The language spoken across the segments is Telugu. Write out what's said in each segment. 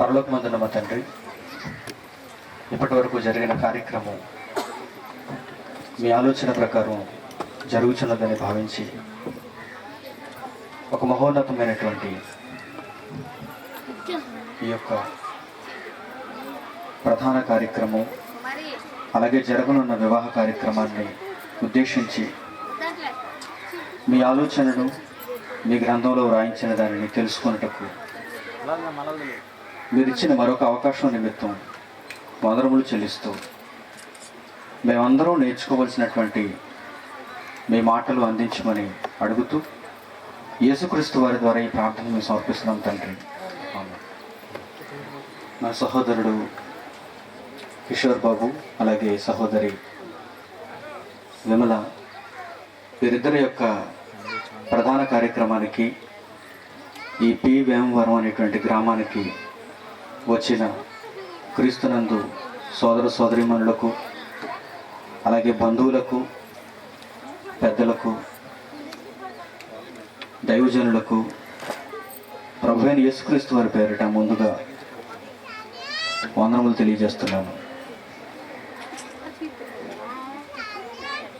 పరలోకమందున్న మా తండ్రి ఇప్పటి వరకు జరిగిన కార్యక్రమం మీ ఆలోచన ప్రకారం జరుగుతున్నదని భావించి ఒక మహోన్నతమైనటువంటి ఈ యొక్క ప్రధాన కార్యక్రమం అలాగే జరగనున్న వివాహ కార్యక్రమాన్ని ఉద్దేశించి మీ ఆలోచనను మీ గ్రంథంలో వ్రాయించిన దానిని తెలుసుకున్నటకు మీరు ఇచ్చిన మరొక అవకాశం నిమిత్తం వందరములు చెల్లిస్తూ మేమందరం నేర్చుకోవలసినటువంటి మీ మాటలు అందించమని అడుగుతూ యేసుక్రీస్తు వారి ద్వారా ఈ ప్రార్థన మేము సమర్పిస్తున్నాం తండ్రి. నా సహోదరుడు కిషోర్ బాబు అలాగే సహోదరి విమల వీరిద్దరి యొక్క ప్రధాన కార్యక్రమానికి ఈ పి వేమవరం అనేటువంటి గ్రామానికి వచ్చిన క్రీస్తునందు సోదర సోదరిమణులకు అలాగే బంధువులకు పెద్దలకు దైవజనులకు ప్రభు అయిన యేసుక్రీస్తు వారి పేరిట ముందుగా వందనములు తెలియజేస్తున్నాను.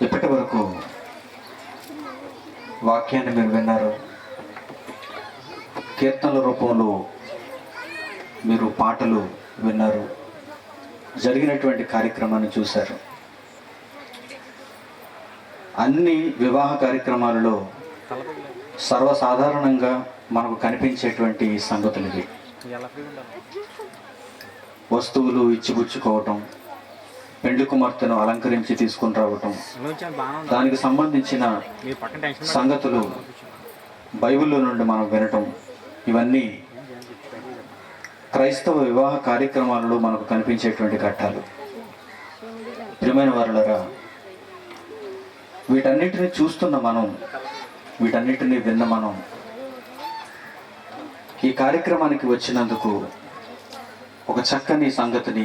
ఇప్పటి వరకు వాక్యాన్ని మీరు విన్నారు. కీర్తనల రూపంలో మీరు పాటలు విన్నారు. జరిగినటువంటి కార్యక్రమాన్ని చూశారు. అన్ని వివాహ కార్యక్రమాలలో సర్వసాధారణంగా మనకు కనిపించేటువంటి సంగతులు ఇవి. వస్తువులు ఇచ్చిపుచ్చుకోవటం పెండ్లి కుమార్తెను అలంకరించి తీసుకుని రావటం దానికి సంబంధించిన సంగతులు బైబిల్లో నుండి మనం వినటం ఇవన్నీ క్రైస్తవ వివాహ కార్యక్రమాలలో మనకు కనిపించేటువంటి ఘట్టాలు. ప్రియమైన వారులరా వీటన్నిటిని చూస్తున్న మనం వీటన్నిటిని విన్న మనం ఈ కార్యక్రమానికి వచ్చినందుకు ఒక చక్కని సంగతిని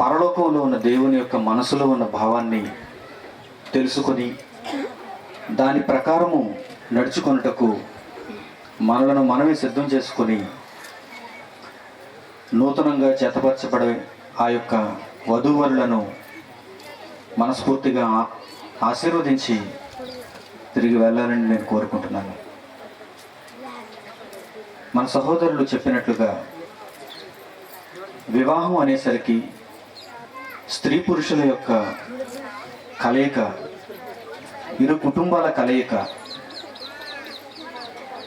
పరలోకంలో ఉన్న దేవుని యొక్క మనసులో ఉన్న భావాన్ని తెలుసుకొని దాని ప్రకారము నడుచుకొనుటకు మనలను మనమే సిద్ధం చేసుకొని నూతనంగా చేతపరచబడే ఆ యొక్క వధూవరులను మనస్ఫూర్తిగా ఆ- ఆశీర్వదించి తిరిగి వెళ్ళాలని నేను కోరుకుంటున్నాను. మన సహోదరులు చెప్పినట్లుగా వివాహం అనేసరికి స్త్రీ పురుషుల యొక్క కలయిక ఇరు కుటుంబాల కలయిక.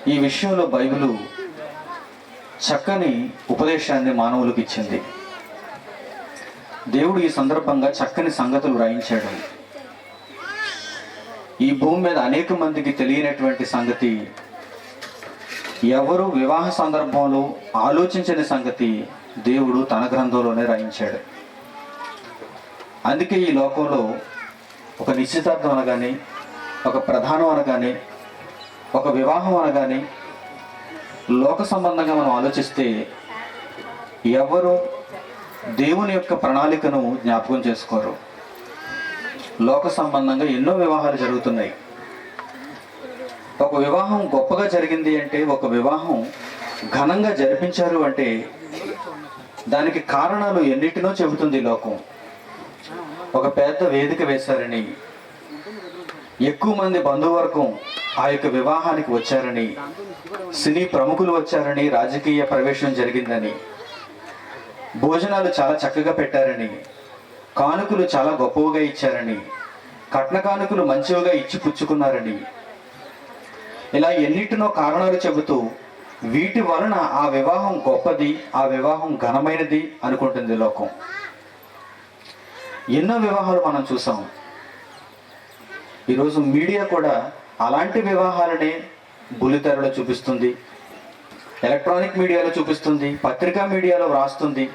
ఈ విషయంలో బైబిలు చక్కని ఉపదేశాన్ని మానవులకు ఇచ్చింది. దేవుడు ఈ సందర్భంగా చక్కని సంగతులు రాయించాడు ఈ భూమి మీద అనేక మందికి తెలియనటువంటి సంగతి ఎవరు వివాహ సందర్భంలో ఆలోచించని సంగతి దేవుడు తన గ్రంథంలోనే రాయించాడు అందుకే ఈ లోకంలో ఒక నిశ్చితార్థం అనగానే ఒక ప్రధానం అనగానే ఒక వివాహం అనగానే లోక సంబంధంగా మనం ఆలోచిస్తే ఎవరు దేవుని యొక్క ప్రణాళికను జ్ఞాపకం చేసుకోరు. లోక సంబంధంగా ఎన్నో వివాహాలు జరుగుతున్నాయి. ఒక వివాహం గొప్పగా జరిగింది అంటే ఒక వివాహం ఘనంగా జరిపించారు అంటే దానికి కారణాలు ఎన్నిటినో చెబుతుంది లోకం. ఒక పెద్ద వేదిక వేశారని ఎక్కువ మంది బంధువర్గం ఆ యొక్క వివాహానికి వచ్చారని సినీ ప్రముఖులు వచ్చారని రాజకీయ ప్రవేశం జరిగిందని భోజనాలు చాలా చక్కగా పెట్టారని కానుకలు చాలా గొప్పగా ఇచ్చారని కట్న కానుకలు మంచివిగా ఇచ్చి పుచ్చుకున్నారని. ఇలా ఎన్నిటినో కారణాలు చెబుతూ వీటి వలన ఆ వివాహం గొప్పది ఆ వివాహం ఘనమైనది అనుకుంటుంది లోకం. ఎన్నో వివాహాలు మనం చూసాం. ఈరోజు మీడియా కూడా అలాంటి వివాహాలనే బుల్లితెరలో చూపిస్తుంది. ఎలక్ట్రానిక్ మీడియాలో చూపిస్తుంది. పత్రికా మీడియాలో వ్రాస్తుంది.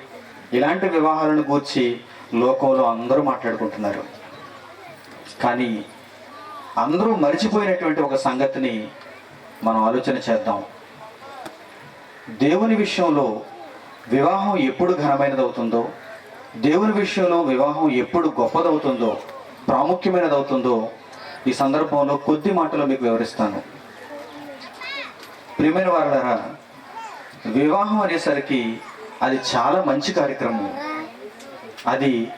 ఇలాంటి వివాహాలను గూర్చి లోకంలో అందరూ మాట్లాడుకుంటున్నారు. కానీ అందరూ మరిచిపోయినటువంటి ఒక సంగతిని మనం ఆలోచన చేద్దాం. దేవుని విషయంలో వివాహం ఎప్పుడు ఘనమైనది అవుతుందో దేవుని విషయంలో వివాహం ఎప్పుడు గొప్పదవుతుందో ప్రాముఖ్యమైనది అవుతుందో ఈ సందర్భంలో కొద్ది మాటలు మీకు వివరిస్తాను. ప్రియమైన వారులారా వివాహం అనేసరికి అది చాలా మంచి కార్యక్రమం. అది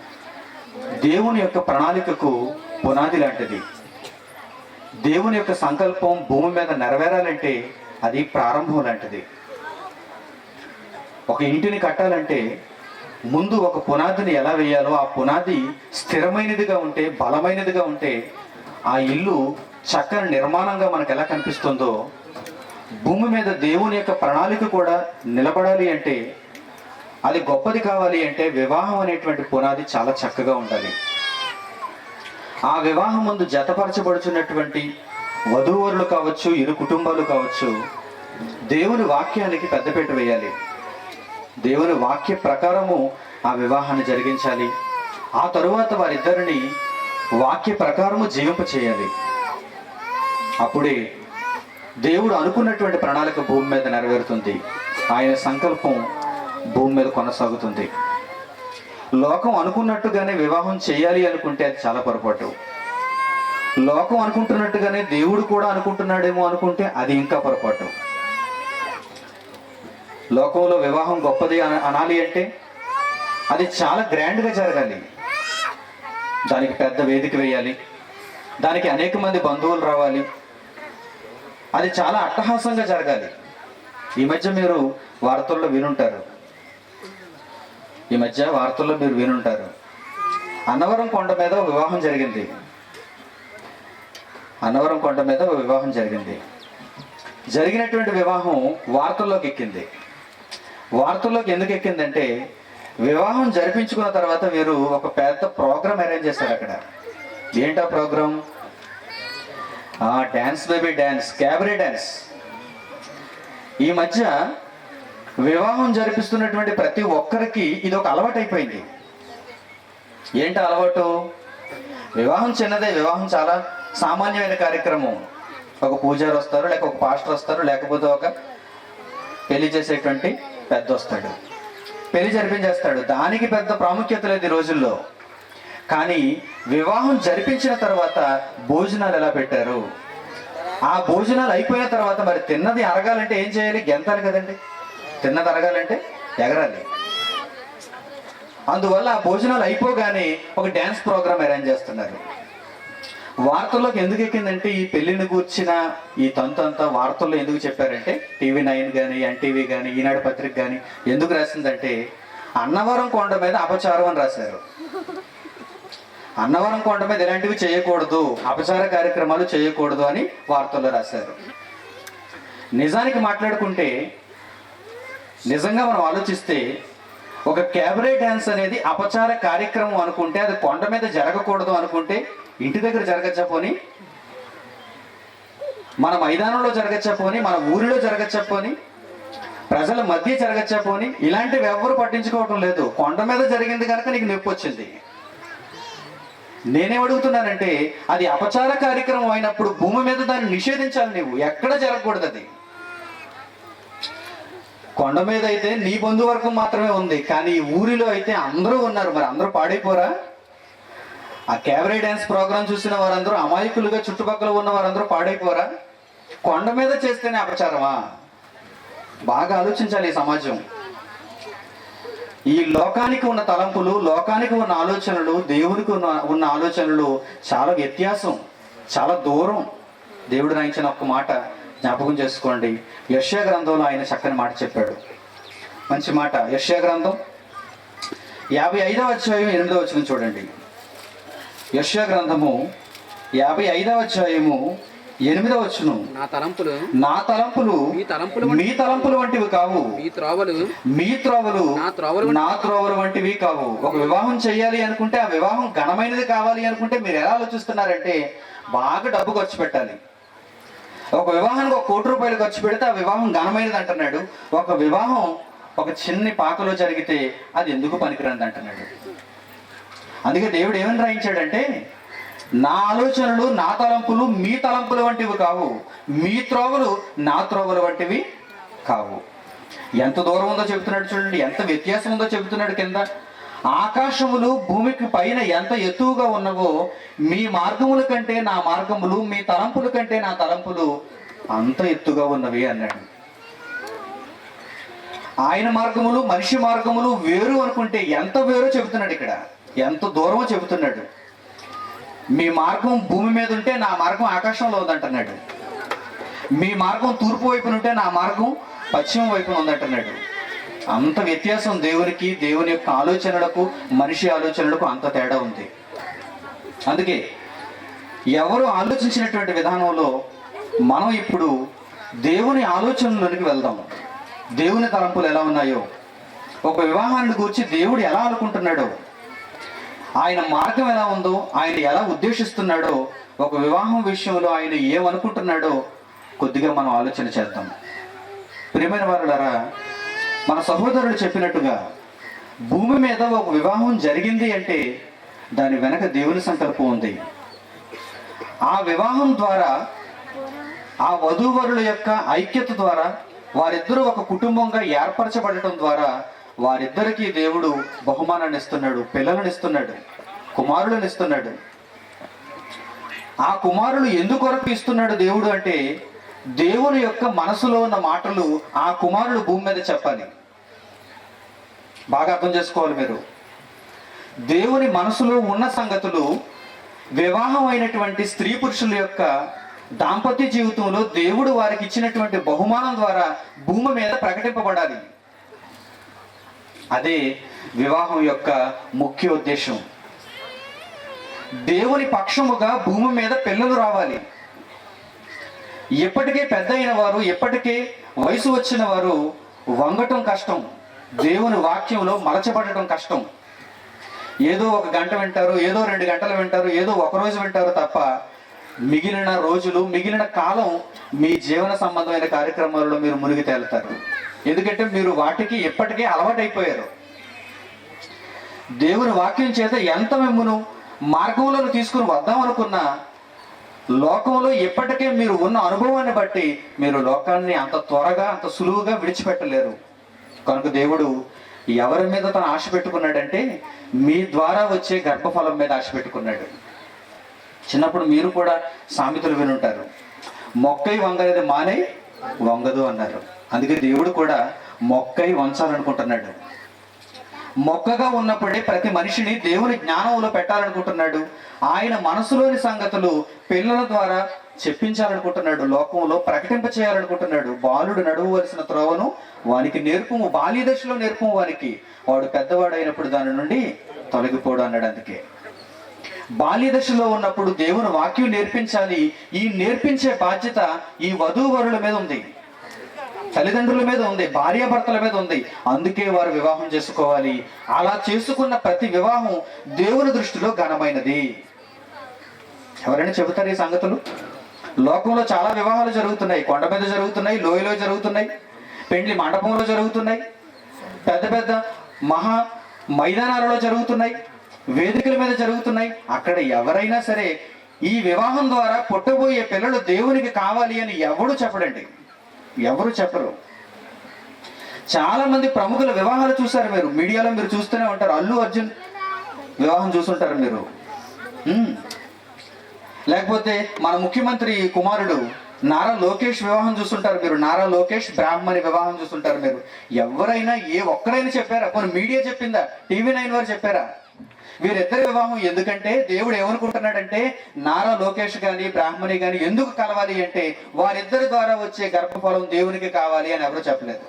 దేవుని యొక్క ప్రణాళికకు పునాది లాంటిది. దేవుని యొక్క సంకల్పం భూమి మీద నెరవేరాలంటే అది ప్రారంభం లాంటిది. ఒక ఇంటిని కట్టాలంటే ముందు ఒక పునాదిని ఎలా వేయాలో ఆ పునాది స్థిరమైనదిగా ఉంటే బలమైనదిగా ఉంటే ఆ ఇల్లు చక్కని నిర్మాణంగా మనకు ఎలా కనిపిస్తుందో భూమి మీద దేవుని యొక్క ప్రణాళిక కూడా నిలబడాలి అంటే అది గొప్పది కావాలి అంటే వివాహం అనేటువంటి పునాది చాలా చక్కగా ఉండాలి. ఆ వివాహం ముందు జతపరచబడుచున్నటువంటి వధూవరులు కావచ్చు ఇరు కుటుంబాలు కావచ్చు దేవుని వాక్యానికి పెద్దపీట వేయాలి. దేవుని వాక్య ప్రకారము ఆ వివాహాన్ని జరిగించాలి. ఆ తరువాత వారిద్దరిని వాక్య ప్రకారము జీవింప చేయాలి. అప్పుడే దేవుడు అనుకున్నటువంటి ప్రణాళిక భూమి మీద నెరవేరుతుంది. ఆయన సంకల్పం భూమి మీద కొనసాగుతుంది. లోకం అనుకున్నట్టుగానే వివాహం చేయాలి అనుకుంటే అది చాలా పొరపాటు. లోకం అనుకుంటున్నట్టుగానే దేవుడు కూడా అనుకుంటున్నాడేమో అనుకుంటే అది ఇంకా పొరపాటు. లోకంలో వివాహం గొప్పది అనాలి అంటే అది చాలా గ్రాండ్గా జరగాలి. దానికి పెద్ద వేదిక వేయాలి. దానికి అనేక మంది బంధువులు రావాలి. అది చాలా అట్టహాసంగా జరగాలి. ఈ మధ్య మీరు వార్తల్లో వినుంటారు. ఈ మధ్య వార్తల్లో మీరు వినుంటారు. అన్నవరం కొండ మీద వివాహం జరిగింది. అన్నవరం కొండ మీద వివాహం జరిగింది. జరిగినటువంటి వివాహం వార్తల్లోకి ఎక్కింది. వార్తల్లోకి ఎందుకు ఎక్కిందంటే వివాహం జరిపించుకున్న తర్వాత వీరు ఒక పెద్ద ప్రోగ్రామ్ అరేంజ్ చేశారు అక్కడ. ఏంటా programme dance baby dance cabaret dance ఈ మధ్య వివాహం జరిపిస్తున్నటువంటి ప్రతి ఒక్కరికి ఇది ఒక అలవాటు అయిపోయింది. ఏంటి అలవాటు? వివాహం చిన్నదే వివాహం చాలా సామాన్యమైన కార్యక్రమం. ఒక పూజారు వస్తారు లేక ఒక పాస్టర్ వస్తారు లేకపోతే ఒక పెళ్ళి చేసేటువంటి పెద్ద వస్తాడు. పెళ్ళి జరిపించేస్తాడు. దానికి పెద్ద ప్రాముఖ్యత లేదు ఈ రోజుల్లో. కానీ వివాహం జరిపించిన తర్వాత భోజనాలు ఎలా పెట్టారు? ఆ భోజనాలు అయిపోయిన తర్వాత మరి తిన్నది అరగాలంటే ఏం చేయాలి? గెంతాలి కదండి. తిన్నది అరగాలంటే ఎగరాలి. అందువల్ల ఆ భోజనాలు అయిపోగానే ఒక డ్యాన్స్ ప్రోగ్రామ్ అరేంజ్ చేస్తున్నారు. వార్తల్లోకి ఎందుకు ఎక్కిందంటే ఈ పెళ్ళిని కూర్చిన ఈ తంతు అంతా వార్తల్లో ఎందుకు చెప్పారంటే టీవీ నైన్ కానీ ఎన్టీవీ కానీ ఈనాడు పత్రిక కానీ ఎందుకు రాసిందంటే అన్నవరం కొండ మీద అపచారం అని రాశారు. అన్నవరం కొండ మీద ఇలాంటివి చేయకూడదు అపచార కార్యక్రమాలు చేయకూడదు అని వార్తల్లో రాశారు. నిజానికి మాట్లాడుకుంటే నిజంగా మనం ఆలోచిస్తే ఒక క్యాబరే డ్యాన్స్ అనేది అపచార కార్యక్రమం అనుకుంటే అది కొండ మీద జరగకూడదు అనుకుంటే ఇంటి దగ్గర జరగచ్చా పోని? మన మైదానంలో జరగచ్చా పోని? మన ఊరిలో జరగచ్చా పోని? ప్రజల మధ్య జరగచ్చా పోని? ఇలాంటివి ఎవరు పట్టించుకోవటం లేదు. కొండ మీద జరిగింది కనుక నీకు నొప్పి వచ్చింది. నేనేం అడుగుతున్నానంటే అది అపచార కార్యక్రమం అయినప్పుడు భూమి మీద దాన్ని నిషేధించాలి నీవు. ఎక్కడ జరగకూడదు అది. కొండ మీద అయితే నీ బంధువర్గం మాత్రమే ఉంది. కానీ ఈ ఊరిలో అయితే అందరూ ఉన్నారు. మరి అందరూ పాడైపోరా? ఆ క్యాబరే డ్యాన్స్ ప్రోగ్రామ్ చూసిన వారందరూ అమాయకులుగా చుట్టుపక్కల ఉన్న వారందరూ పాడైపోరా? కొండ మీద చేస్తేనే అపచారమా? బాగా ఆలోచించాలి ఈ సమాజం. ఈ లోకానికి ఉన్న తలంపులు లోకానికి ఉన్న ఆలోచనలు దేవునికి ఉన్న ఉన్న ఆలోచనలు చాలా వ్యత్యాసం చాలా దూరం. దేవుడు రాయించిన ఒక మాట జ్ఞాపకం చేసుకోండి. యశ్యా గ్రంథంలో ఆయన చక్కని మాట చెప్పాడు. మంచి మాట. యశ్యా గ్రంథం యాభై ఐదవ అధ్యాయం ఎనిమిదవ వచ్చిన చూడండి. యశ్యా గ్రంథము యాభై ఐదవ అధ్యాయము ఎనిమిదవ వచ్చును నా తలంపులు నా తలంపులు మీ తలంపులు మీ తలంపులు వంటివి కావు. మీ త్రోవలు మీ త్రోవలు నా త్రోవలు నా త్రోవలు వంటివి కావు. ఒక వివాహం చేయాలి అనుకుంటే ఆ వివాహం ఘనమైనది కావాలి అనుకుంటే మీరు ఎలా ఆలోచిస్తున్నారంటే బాగా డబ్బు ఖర్చు పెట్టాలి. ఒక వివాహానికి ఒక కోటి రూపాయలు ఖర్చు పెడితే ఆ వివాహం ఘనమైనది అంటున్నాడు. ఒక వివాహం ఒక చిన్ని పాకలో జరిగితే అది ఎందుకు పనికిరానిది అంటున్నాడు. అందుకే దేవుడు ఏమని రాయించాడంటే నా ఆలోచనలు నా తలంపులు మీ తలంపులు వంటివి కావు. మీ త్రోవలు నా త్రోవలు వంటివి కావు. ఎంత దూరం ఉందో చెబుతున్నాడు చూడండి ఎంత వ్యత్యాసం ఉందో చెబుతున్నాడు కింద. ఆకాశములు భూమికి పైన ఎంత ఎత్తుగా ఉన్నవో మీ మార్గముల కంటే నా మార్గములు మీ తలంపుల కంటే నా తలంపులు అంత ఎత్తుగా ఉన్నవి అన్నాడు. ఆయన మార్గములు మనిషి మార్గములు వేరు అనుకుంటే ఎంత వేరో చెబుతున్నాడు ఇక్కడ. ఎంత దూరమో చెబుతున్నాడు. మీ మార్గం భూమి మీద ఉంటే నా మార్గం ఆకాశంలో ఉందంటున్నాడు. మీ మార్గం తూర్పు వైపున ఉంటే నా మార్గం పశ్చిమ వైపున ఉందంటున్నాడు. అంత వ్యత్యాసం దేవునికి దేవుని యొక్క ఆలోచనలకు మనిషి ఆలోచనలకు అంత తేడా ఉంది. అందుకే ఎవరు ఆలోచించినటువంటి విధానంలో మనం ఇప్పుడు దేవుని ఆలోచనలోనికి వెళ్దాము దేవుని తలంపులు ఎలా ఉన్నాయో. ఒక వివాహాన్ని గురించి దేవుడు ఎలా అనుకుంటున్నాడో ఆయన మార్గం ఎలా ఉందో ఆయన ఎలా ఉద్దేశిస్తున్నాడో ఒక వివాహం విషయంలో ఆయన ఏమనుకుంటున్నాడో కొద్దిగా మనం ఆలోచన చేద్దాం. ప్రియమైన వారులారా మన సహోదరులు చెప్పినట్టుగా భూమి మీద ఒక వివాహం జరిగింది అంటే దాని వెనక దేవుని సంకల్పం ఉంది. ఆ వివాహం ద్వారా ఆ వధూవరుల యొక్క ఐక్యత ద్వారా వారిద్దరూ ఒక కుటుంబంగా ఏర్పరచబడటం ద్వారా వారిద్దరికీ దేవుడు బహుమానాన్ని ఇస్తున్నాడు పిల్లలను ఇస్తున్నాడు కుమారులను ఇస్తున్నాడు. ఆ కుమారులు ఎందుకొరకు ఇస్తున్నాడు దేవుడు అంటే దేవుని యొక్క మనసులో ఉన్న మాటలు ఆ కుమారులు భూమి మీద చెప్పాలి. బాగా అర్థం చేసుకోవాలి మీరు. దేవుని మనసులో ఉన్న సంగతులు వివాహం అయినటువంటి స్త్రీ పురుషుల యొక్క దాంపత్య జీవితంలో దేవుడు వారికి ఇచ్చినటువంటి బహుమానం ద్వారా భూమి మీద ప్రకటింపబడాలి. అదే వివాహం యొక్క ముఖ్య ఉద్దేశం. దేవుని పక్షముగా భూమి మీద పిల్లలు రావాలి. ఎప్పటికే పెద్ద అయిన వారు ఎప్పటికే వయసు వచ్చిన వారు వంగటం కష్టం. దేవుని వాక్యంలో మలచబడటం కష్టం. ఏదో ఒక గంట వింటారు ఏదో రెండు గంటలు వింటారు ఏదో ఒక రోజు వింటారు తప్ప మిగిలిన రోజులు మిగిలిన కాలం మీ జీవన సంబంధమైన కార్యక్రమాలలో మీరు మునిగి తేలుతారు. ఎందుకంటే మీరు వాటికి ఎప్పటికే అలవాటైపోయారు. దేవుని వాక్యం చేత ఎంత మిమ్మును మార్గంలో తీసుకుని వద్దాం అనుకున్నా లోకంలో ఎప్పటికే మీరు ఉన్న అనుభవాన్ని బట్టి మీరు లోకాన్ని అంత త్వరగా అంత సులువుగా విడిచిపెట్టలేరు. కనుక దేవుడు ఎవరి మీద తను ఆశ పెట్టుకున్నాడంటే మీ ద్వారా వచ్చే గర్భఫలం మీద ఆశ పెట్టుకున్నాడు. చిన్నప్పుడు మీరు కూడా సామెతలు వినుంటారు. మొక్కై వంగలేదు మానే వంగదు అన్నారు. అందుకే దేవుడు కూడా మొక్కై వంచాలనుకుంటున్నాడు. మొక్కగా ఉన్నప్పుడే ప్రతి మనిషిని దేవుని జ్ఞానంలో పెట్టాలనుకుంటున్నాడు. ఆయన మనసులోని సంగతులు పిల్లల ద్వారా చెప్పించాలనుకుంటున్నాడు. లోకంలో ప్రకటింప చేయాలనుకుంటున్నాడు. బాలుడు నడువవలసిన త్రోవను వానికి నేర్పము. బాల్య దశలో నేర్పము వానికి. వాడు పెద్దవాడైనప్పుడు దాని నుండి తొలగిపోడు అన్నాడు అందుకే. బాల్య దశలో ఉన్నప్పుడు దేవుని వాక్యం నేర్పించాలి. ఈ నేర్పించే బాధ్యత ఈ వధూవరుల మీద ఉంది. తల్లిదండ్రుల మీద ఉంది భార్యాభర్తల మీద ఉంది. అందుకే వారు వివాహం చేసుకోవాలి. అలా చేసుకున్న ప్రతి వివాహం దేవుని దృష్టిలో ఘనమైనది. ఎవరైనా చెబుతారు ఈ సంగతులు? లోకంలో చాలా వివాహాలు జరుగుతున్నాయి. కొండ మీద జరుగుతున్నాయి లోయలో జరుగుతున్నాయి పెండ్లి మండపంలో జరుగుతున్నాయి పెద్ద పెద్ద మహా మైదానాలలో జరుగుతున్నాయి వేదికల మీద జరుగుతున్నాయి. అక్కడ ఎవరైనా సరే ఈ వివాహం ద్వారా పుట్టబోయే పిల్లలు దేవునికి కావాలి అని ఎవడు చెప్పడండి. ఎవరు చెప్పరు. చాలా మంది ప్రముఖుల వివాహాలు చూసారు మీరు. మీడియాలో మీరు చూస్తూనే ఉంటారు. అల్లు అర్జున్ వివాహం చూస్తుంటారు మీరు. లేకపోతే మన ముఖ్యమంత్రి కుమారుడు నారా లోకేష్ వివాహం చూస్తుంటారు మీరు. నారా లోకేష్ బ్రాహ్మణి వివాహం చూస్తుంటారు మీరు. ఎవరైనా ఏ ఒక్కరైనా చెప్పారా? కొన్ని మీడియా చెప్పిందా? టీవీ నైన్ వారు చెప్పారా? వీరిద్దరి వివాహం ఎందుకంటే దేవుడు ఏమనుకుంటున్నాడంటే నారా లోకేష్ కానీ బ్రాహ్మణి కానీ ఎందుకు కలవాలి అంటే వారిద్దరి ద్వారా వచ్చే గర్భఫలం దేవునికి కావాలి అని ఎవరు చెప్పలేదు.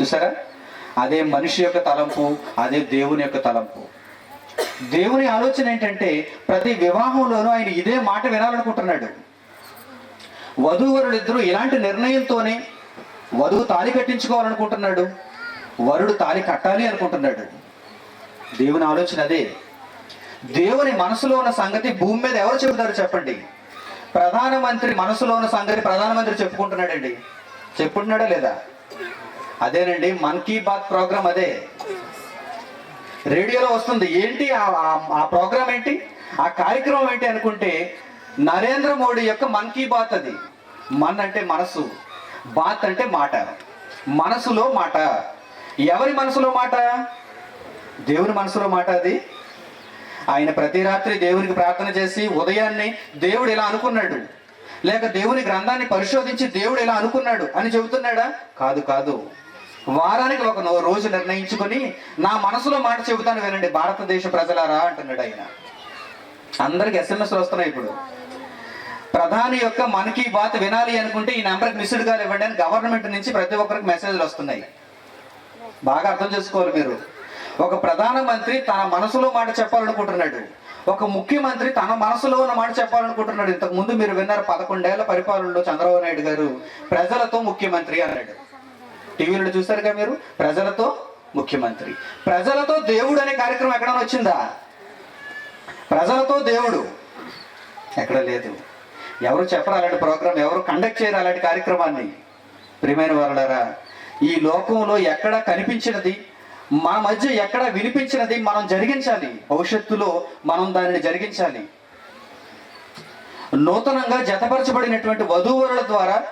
చూసారా? అదే మనిషి యొక్క తలంపు అదే దేవుని యొక్క తలంపు. దేవుని ఆలోచన ఏంటంటే ప్రతి వివాహంలోనూ ఆయన ఇదే మాట వినాలనుకుంటున్నాడు. వధూవరులిద్దరూ ఇలాంటి నిర్ణయంతోనే వధువు తాళి కట్టించుకోవాలనుకుంటున్నాడు వరుడు తాళి కట్టాలి అనుకుంటున్నాడు. దేవుని ఆలోచన అదే. దేవుని మనసులో ఉన్న సంగతి భూమి మీద ఎవరు చెబుతారు చెప్పండి? ప్రధానమంత్రి మనసులో ఉన్న సంగతి ప్రధానమంత్రి చెప్పుకుంటున్నాడండి. చెప్పుకుంటున్నాడా లేదా? అదేనండి మన్ కీ బాత్ ప్రోగ్రామ్ అదే. రేడియోలో వస్తుంది ఏంటి ఆ- ఆ- ప్రోగ్రామ్ ఏంటి? ఆ కార్యక్రమం ఏంటి అనుకుంటే నరేంద్ర మోడీ యొక్క మన్ కీ బాత్ అది. మన్ అంటే మనసు బాత్ అంటే మాట. మనసులో మాట. ఎవరి మనసులో మాట? దేవుని మనసులో మాట అది. ఆయన ప్రతి రాత్రి దేవునికి ప్రార్థన చేసి ఉదయాన్నే దేవుడు ఇలా అనుకున్నాడు. లేక దేవుని గ్రంథాన్ని పరిశోధించి దేవుడు ఇలా అనుకున్నాడు అని చెబుతున్నాడా? కాదు కాదు. వారానికి ఒక రోజు నిర్ణయించుకొని నా మనసులో మాట చెబుతాను వినండి. భారతదేశ ప్రజలారా అంటున్నాడు ఆయన. అందరికి ఎస్ఎంఎస్లు వస్తున్నాయి ఇప్పుడు. ప్రధాని యొక్క మన్ కీ బాత్ వినాలి అనుకుంటే ఈ నెంబర్కి మిస్డ్ కాల్ ఇవ్వండి అని గవర్నమెంట్ నుంచి ప్రతి ఒక్కరికి మెసేజ్లు వస్తున్నాయి. బాగా అర్థం చేసుకోవాలి మీరు. ఒక ప్రధానమంత్రి తన మనసులో మాట చెప్పాలనుకుంటున్నాడు. ఒక ముఖ్యమంత్రి తన మనసులో ఉన్న మాట చెప్పాలనుకుంటున్నాడు. ఇంతకు ముందు మీరు విన్నారు పదకొండేళ్ళ పరిపాలనలో చంద్రబాబు నాయుడు గారు ప్రజలతో ముఖ్యమంత్రి అన్నాడు. టీవీలో చూసారుగా మీరు? ప్రజలతో ముఖ్యమంత్రి. ప్రజలతో దేవుడు అనే కార్యక్రమం ఎక్కడైనా వచ్చిందా? ప్రజలతో దేవుడు ఎక్కడ లేదు. ఎవరు చెప్పరు అలాంటి ప్రోగ్రామ్ ఎవరు కండక్ట్ చేయరు అలాంటి కార్యక్రమాన్ని. ప్రియమైన వాళ్ళారా ఈ లోకంలో ఎక్కడ కనిపించినది మన మధ్య ఎక్కడ వినిపించినది మనం జరిగించాలి. భవిష్యత్తులో మనం దానిని జరిగించాలి. నూతనంగా జతపరచబడినటువంటి వధూవరుల ద్వారా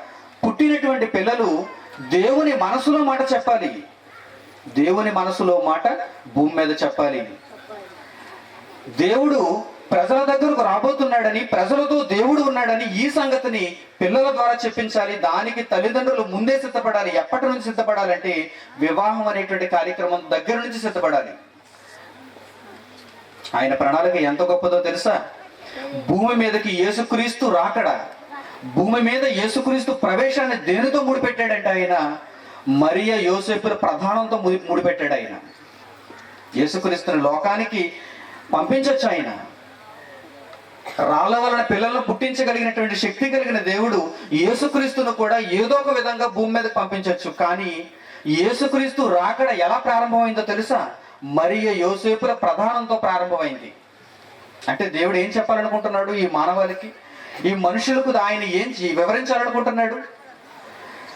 పుట్టినటువంటి పిల్లలు దేవుని మనసులో మాట చెప్పాలి. దేవుని మనసులో మాట భూమి మీద చెప్పాలి. దేవుడు ప్రజల దగ్గరకు రాబోతున్నాడని ప్రజలతో దేవుడు ఉన్నాడని ఈ సంగతిని పిల్లల ద్వారా చెప్పించాలి. దానికి తల్లిదండ్రులు ముందే సిద్ధపడాలి. ఎప్పటి నుంచి సిద్ధపడాలంటే వివాహం అనేటువంటి కార్యక్రమం దగ్గర నుంచి సిద్ధపడాలి. ఆయన ప్రణాళిక ఎంత గొప్పదో తెలుసా? భూమి మీదకి యేసుక్రీస్తు రాకడా? భూమి మీద యేసుక్రీస్తు ప్రవేశాన్ని దేనితో ముడిపెట్టాడంటే ఆయన? మరియ యోసేపుల ప్రధానంతో ముడిపెట్టాడు ఆయన. యేసుక్రీస్తుని లోకానికి పంపించవచ్చు ఆయన. రాళ్ళ వలన పిల్లలను పుట్టించగలిగినటువంటి శక్తి కలిగిన దేవుడు యేసుక్రీస్తును కూడా ఏదో ఒక విధంగా భూమి మీద పంపించవచ్చు. కానీ యేసుక్రీస్తు రాకడ ఎలా ప్రారంభమైందో తెలుసా? మరియ యోసేపుల ప్రధానంతో ప్రారంభమైంది. అంటే దేవుడు ఏం చెప్పాలనుకుంటున్నాడు ఈ మానవాళికి? ఈ మనుషులకు ఆయన ఏం వివరించాలనుకుంటున్నాడు?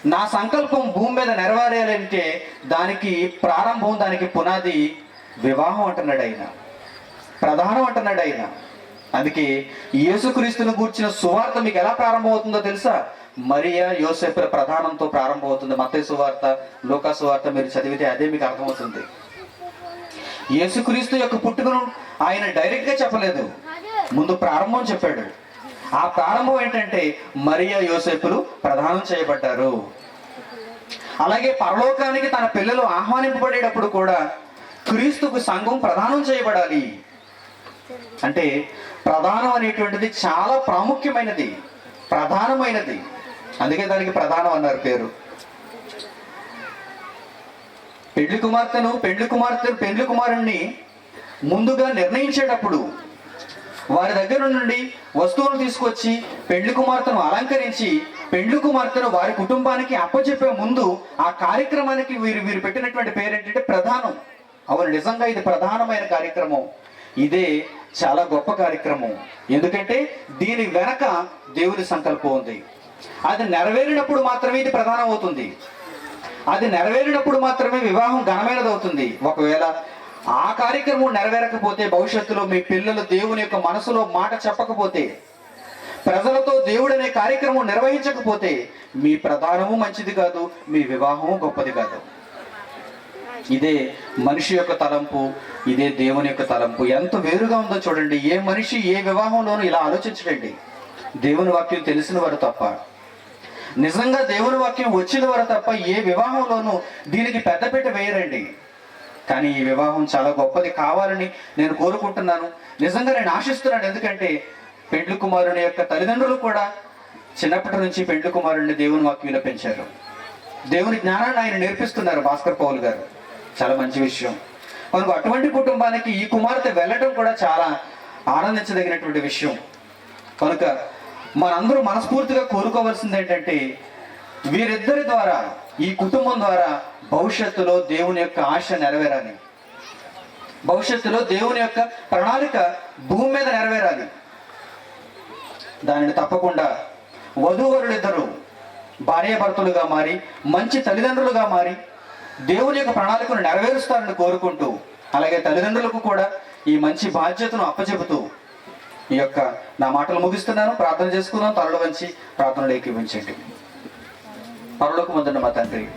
నా సంకల్పం భూమి మీద నెరవేరాలంటే దానికి ప్రారంభం దానికి పునాది వివాహం అంటున్నాడు ఆయన. ప్రధానం అంటున్నాడు ఆయన. అందుకే యేసుక్రీస్తును గూర్చిన సువార్త మీకు ఎలా ప్రారంభమవుతుందో తెలుసా? మరియా యోసేపుల ప్రధానంతో ప్రారంభమవుతుంది. మత్తయి సువార్త లోకా సువార్త మీరు చదివితే అదే మీకు అర్థమవుతుంది. యేసుక్రీస్తు యొక్క పుట్టుకను ఆయన డైరెక్ట్గా చెప్పలేదు. ముందు ప్రారంభం చెప్పాడు. ఆ ప్రారంభం ఏంటంటే మరియా యోసేపులు ప్రధానం చేయబడ్డారు. అలాగే పరలోకానికి తన పిల్లలు ఆహ్వానింపబడేటప్పుడు కూడా క్రీస్తుకు సంఘం ప్రదానం చేయబడాలి. అంటే ప్రధానం అనేటువంటిది చాలా ప్రాముఖ్యమైనది. ప్రధానమైనది. అందుకే దానికి ప్రధానం అన్నారు పేరు. పెళ్ళి కుమార్తెను పెళ్ళి కుమార్తె పెళ్ళి కుమారుణ్ణి ముందుగా నిర్ణయించేటప్పుడు వారి దగ్గర నుండి వస్తువులు తీసుకొచ్చి పెళ్ళి కుమార్తెను అలంకరించి పెళ్ళి కుమార్తెను వారి కుటుంబానికి అప్పచెప్పే ముందు ఆ కార్యక్రమానికి వీరు వీరు పెట్టినటువంటి పేరు ఏంటంటే ప్రధానం. అవును నిజంగా ఇది ప్రధానమైన కార్యక్రమం. ఇదే చాలా గొప్ప కార్యక్రమం. ఎందుకంటే దీని వెనక దేవుని సంకల్పం ఉంది. అది నెరవేరినప్పుడు మాత్రమే ఇది ప్రధానం అవుతుంది. అది నెరవేరినప్పుడు మాత్రమే వివాహం ఘనమైనది అవుతుంది. ఒకవేళ ఆ కార్యక్రమం నెరవేరకపోతే భవిష్యత్తులో మీ పిల్లలు దేవుని యొక్క మనసులో మాట చెప్పకపోతే ప్రజలతో దేవుడు అనే కార్యక్రమం నిర్వహించకపోతే మీ ప్రధానము మంచిది కాదు మీ వివాహము గొప్పది కాదు. ఇదే మనిషి యొక్క తలంపు ఇదే దేవుని యొక్క తలంపు. ఎంత వేరుగా ఉందో చూడండి. ఏ మనిషి ఏ వివాహంలోనూ ఇలా ఆలోచించడండి. దేవుని వాక్యం తెలిసిన వారు తప్ప. నిజంగా దేవుని వాక్యం వచ్చిన వారు తప్ప ఏ వివాహంలోనూ దీనికి పెద్దపీట వేయరండి. కానీ ఈ వివాహం చాలా గొప్పది కావాలని నేను కోరుకుంటున్నాను. నిజంగా నేను ఆశిస్తున్నాను. ఎందుకంటే పెండ్లి కుమారుని యొక్క తల్లిదండ్రులు కూడా చిన్నప్పటి నుంచి పెండ్లి కుమారుడిని దేవుని వాక్యంలో పెంచారు. దేవుని జ్ఞానాన్ని ఆయన నేర్పిస్తున్నారు భాస్కర్ పౌల్ గారు. చాలా మంచి విషయం. మనకు అటువంటి కుటుంబానికి ఈ కుమార్తె వెళ్ళటం కూడా చాలా ఆనందించదగినటువంటి విషయం. కనుక మనందరూ మనస్ఫూర్తిగా కోరుకోవాల్సింది ఏంటంటే వీరిద్దరి ద్వారా ఈ కుటుంబం ద్వారా భవిష్యత్తులో దేవుని యొక్క ఆశ నెరవేరాలి. భవిష్యత్తులో దేవుని యొక్క ప్రణాళిక భూమి మీద నెరవేరాలి. దానిని తప్పకుండా వధూవరులిద్దరూ భార్యాభర్తలుగా మారి మంచి తల్లిదండ్రులుగా మారి దేవుని యొక్క ప్రణాళికను నెరవేరుస్తారని కోరుకుంటూ అలాగే తల్లిదండ్రులకు కూడా ఈ మంచి బాధ్యతను అప్పచెబుతూ ఈ యొక్క నా మాటలు ముగిస్తున్నాను. ప్రార్థన చేసుకుందాం. తలలు వంచి ప్రార్థనలు ఏకీవించండి పరలోకి ముందున్న మా తండ్రి.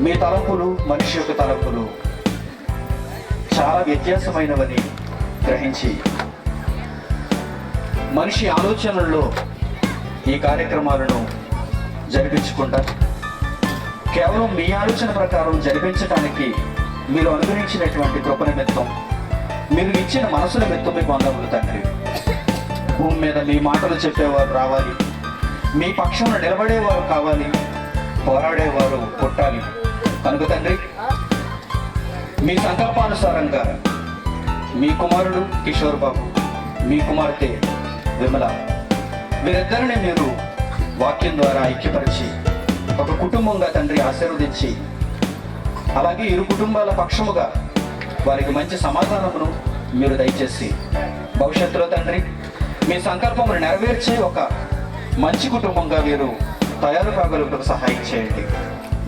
మీ తలంపులు మనిషి యొక్క తలంపులు చాలా వ్యత్యాసమైనవని గ్రహించి మనిషి ఆలోచనల్లో ఈ కార్యక్రమాలను జరిపించకుండా కేవలం మీ ఆలోచన ప్రకారం జరిపించడానికి మీరు అనుగ్రహించినటువంటి కృప నిమిత్తం మీరు ఇచ్చిన మనసు నిమిత్తం మీకు వందములు తండ్రి. భూమి మీద మీ మాటలు చెప్పేవారు రావాలి. మీ పక్షంలో నిలబడేవారు కావాలి. పోరాడేవారు పుట్టాలి. కనుక తండ్రి మీ సంకల్పానుసారంగా మీ కుమారుడు కిషోర్ బాబు మీ కుమార్తె విమల వీరిద్దరిని మీరు వాక్యం ద్వారా ఐక్యపరిచి ఒక కుటుంబంగా తండ్రి ఆశీర్వదించి అలాగే ఇరు కుటుంబాల పక్షముగా వారికి మంచి సమాధానమును మీరు దయచేసి భవిష్యత్తులో తండ్రి మీ సంకల్పమును నెరవేర్చే ఒక మంచి కుటుంబంగా మీరు తయారు కాగలుగుటకు సహాయం చేయండి.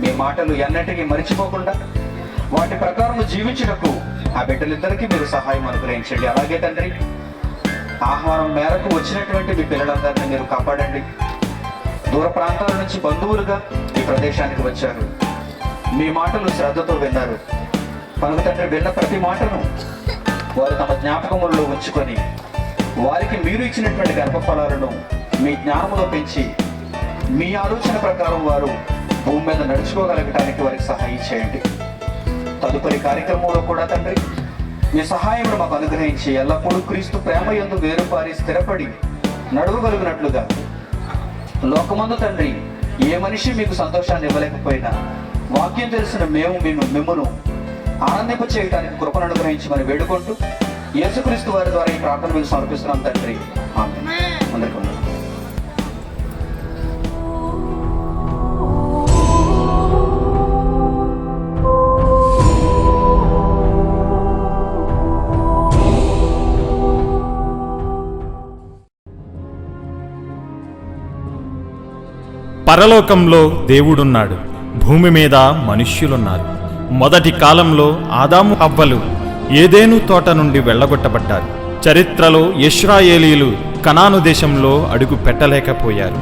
మీ మాటలు ఎన్నటికీ మరిచిపోకుండా వాటి ప్రకారం జీవించుటకు ఆ బిడ్డలిద్దరికీ మీరు సహాయం అనుగ్రహించండి. అలాగే తండ్రి ఆహ్వానం మేరకు వచ్చినటువంటి మీ పిల్లలందరినీ మీరు కాపాడండి. దూర ప్రాంతాల నుంచి బంధువులుగా ఈ ప్రదేశానికి వచ్చారు. మీ మాటలు శ్రద్ధతో విన్నారు. పలుకు తండ్రి విన్న ప్రతి మాటను వారు తమ జ్ఞాపకములలో ఉంచుకొని వారికి మీరు ఇచ్చినటువంటి గర్భఫలాలను మీ జ్ఞానములో పెంచి మీ ఆలోచన ప్రకారం వారు భూమి మీద నడుచుకోగలగటానికి వారికి సహాయం చేయండి. తదుపరి కార్యక్రమంలో కూడా తండ్రి మీ సహాయమును మాకు అనుగ్రహించి ఎల్లప్పుడూ క్రీస్తు ప్రేమ యందు వేరుపారి స్థిరపడి నడవగలిగినట్లుగా లోకమందు తండ్రి ఏ మనిషి మీకు సంతోషాన్ని ఇవ్వలేకపోయినా వాక్యం తెలిసిన మేము మేము మిమ్మను ఆనందింప చేయడానికి కృపను అనుగ్రహించమని వేడుకుంటూ యేసుక్రీస్తు వారి ద్వారా ఈ ప్రార్థన మీకు సమర్పిస్తున్నాం తండ్రి. అందరికీ పరలోకంలో దేవుడున్నాడు. భూమి మీద మనుష్యులున్నారు. మొదటి కాలంలో ఆదాము అవ్వలు ఏదేను తోట నుండి వెళ్ళగొట్టబడ్డారు. చరిత్రలో ఇస్రాయేలీలు కనాను దేశంలో అడుగు పెట్టలేకపోయారు.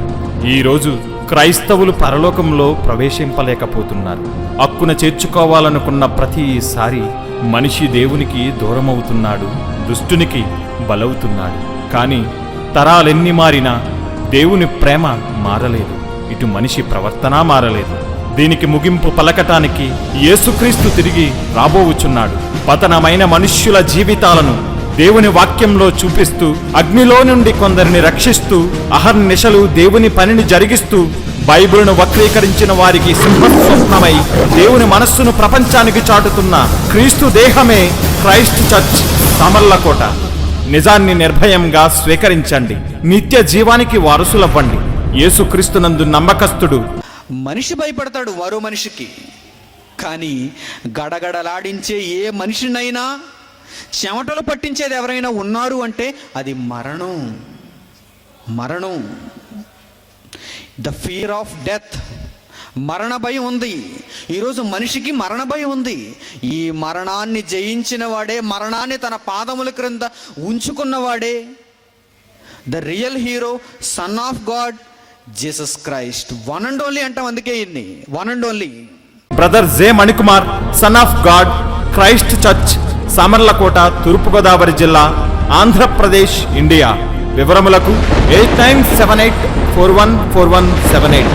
ఈరోజు క్రైస్తవులు పరలోకంలో ప్రవేశింపలేకపోతున్నారు. హక్కున చేర్చుకోవాలనుకున్న ప్రతిసారి మనిషి దేవునికి దూరమవుతున్నాడు దుష్టునికి బలవుతున్నాడు. కానీ తరాలెన్ని మారినా దేవుని ప్రేమ మారలేదు. ఇటు మనిషి ప్రవర్తన మారలేదు. దీనికి ముగింపు పలకటానికి యేసుక్రీస్తు తిరిగి రాబోవుచున్నాడు. పతనమైన మనుష్యుల జీవితాలను దేవుని వాక్యంలో చూపిస్తూ అగ్నిలో నుండి కొందరిని రక్షిస్తూ అహర్నిశలు దేవుని పనిని జరిగిస్తూ బైబిల్ను వక్రీకరించిన వారికి సింహస్వప్నమై దేవుని మనస్సును ప్రపంచానికి చాటుతున్న క్రీస్తు దేహమే క్రైస్ట్ చర్చ్ సమర్లకోట నిజాన్ని నిర్భయంగా స్వీకరించండి. నిత్య జీవానికి వారసులవ్వండి. యేసుక్రీస్తునందు నమ్మకస్తుడు. మనిషి భయపడతాడు మరో మనిషికి. కానీ గడగడలాడించే ఏ మనిషినైనా చెమటలు పట్టించేది ఎవరైనా ఉన్నారు అంటే అది మరణం. మరణం. ద ఫియర్ ఆఫ్ డెత్ మరణ భయం ఉంది. ఈరోజు మనిషికి మరణ భయం ఉంది. ఈ మరణాన్ని జయించిన వాడే మరణాన్ని తన పాదముల క్రింద ఉంచుకున్నవాడే the real hero son of God Jesus Christ one and only అంటాం అందుకే ఇన్ని. One and only brother J Manikumar son of God Christ church Samarlakota Turpugodavari జిల్లా Andhra Pradesh India వివరములకు eight nine seven eight four one four one seven eight